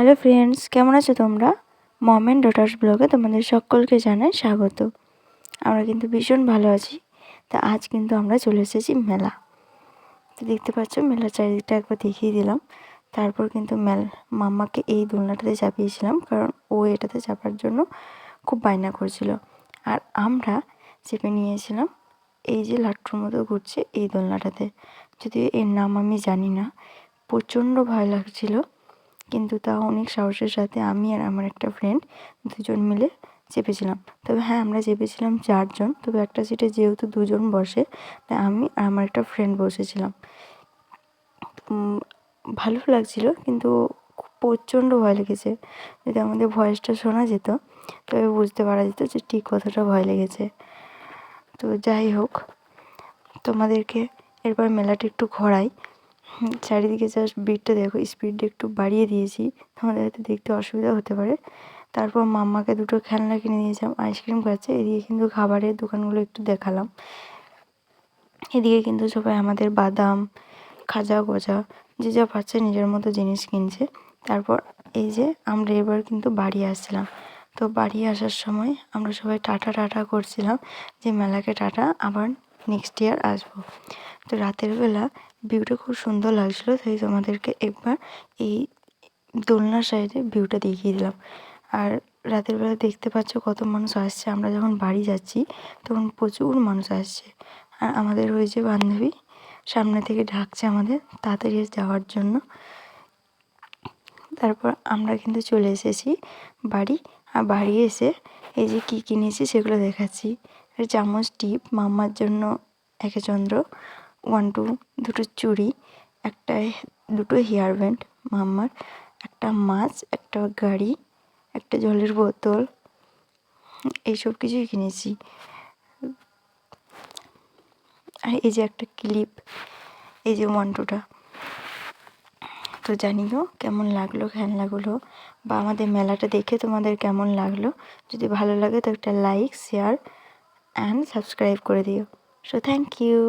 Hello friends, কেমন আছো তোমরা? মম অ্যান্ড ডটার্স ব্লগে তোমাদের সকলকে জানাই স্বাগত। আমরা কিন্তু ভীষণ ভালো আছি। তা আজ কিন্তু আমরা চলে এসেছি মেলা। তো দেখতে পাচ্ছ, মেলার চারিদিকটা একবার দেখিয়ে দিলাম। তারপর কিন্তু মেল মাম্মাকে এই দোলনাটাতে চাপিয়েছিলাম কারণ ও এটাতে চাপার জন্য খুব বায়না করছিল। আর আমরা চেপে নিয়েছিলাম, এই যে লাট্টুর মতো ঘুরছে এই দোলনাটাতে। যদিও এর নাম আমি জানি না, প্রচণ্ড ভয় লাগছিল। কিন্তু তা অনেক সাহসের সাথে আমি আর আমার একটা ফ্রেন্ড দুজন মিলে চেপেছিলাম। তবে হ্যাঁ আমরা চেপেছিলাম চারজন, তবে একটা সিটে যেহেতু দুজন বসে, তাই আমি আর আমার একটা ফ্রেন্ড বসেছিলাম। ভালো লাগছিল কিন্তু প্রচণ্ড ভয় লেগেছে। যদি আমাদের ভয়েসটা শোনা যেত, তবে বুঝতে পারা যেত যে ঠিক কতটা ভয় লেগেছে। তো যাই হোক, তোমাদেরকে এরপর মেলাটা একটু ঘোরাই। চারিদিকে জাস্ট ভিড়টা দেখো স্পিডটা একটু বাড়িয়ে দিয়েছি। তোমাদের হয়তো দেখতে অসুবিধা হতে পারে। তারপর মাম্মাকে দুটো খেলনা কিনে দিয়েছিলাম আইসক্রিম খাচ্ছে। এদিকে কিন্তু খাবারের দোকানগুলো একটু দেখালাম। এদিকে কিন্তু সবাই আমাদের বাদাম, খাজা, গজা, যে যা পাচ্ছে নিজের মতো জিনিস কিনছে। তারপর এই যে আমরা এবার কিন্তু বাড়ি আসছিলাম। তো বাড়ি আসার সময় আমরা সবাই টাটা টাটা করছিলাম যে মেলাকে টাটা, আবার নেক্সট ইয়ার আসব। তো রাতের বেলা ভিউটা খুব সুন্দর লাগছিল, তাই তোমাদেরকে একবার এই দোলনার সাইডে ভিউটা দেখিয়ে দিলাম। আর রাতের বেলা দেখতে পাচ্ছ কত মানুষ আসছে। আমরা যখন বাড়ি যাচ্ছি, তখন প্রচুর মানুষ আসছে। আর আমাদের ওই যে বান্ধবী সামনে থেকে ঢাকছে আমাদের তাড়াতাড়ি যাওয়ার জন্য। তারপর আমরা কিন্তু চলে এসেছি বাড়ি। আর বাড়ি এসে এই যে কী কিনেছি সেগুলো দেখাচ্ছি। চামচ টিপ মাম্মার জন্য একে চন্দ্র ওয়ান টু দুটো চুড়ি, একটা দুটো হেয়ার ব্যান্ড মাম্মার একটা মাছ, একটা গাড়ি, একটা জলের বোতল, এইসব কিছুই কিনেছি। আর এই যে একটা ক্লিপ এই যে ওয়ান টুটা তো জানিও কেমন লাগল খেলনাগুলো বা আমাদের মেলাটা দেখে তোমাদের কেমন লাগল? যদি ভালো লাগে তো একটা like share অ্যান্ড সাবস্ক্রাইব করে দিও সো থ্যাংক ইউ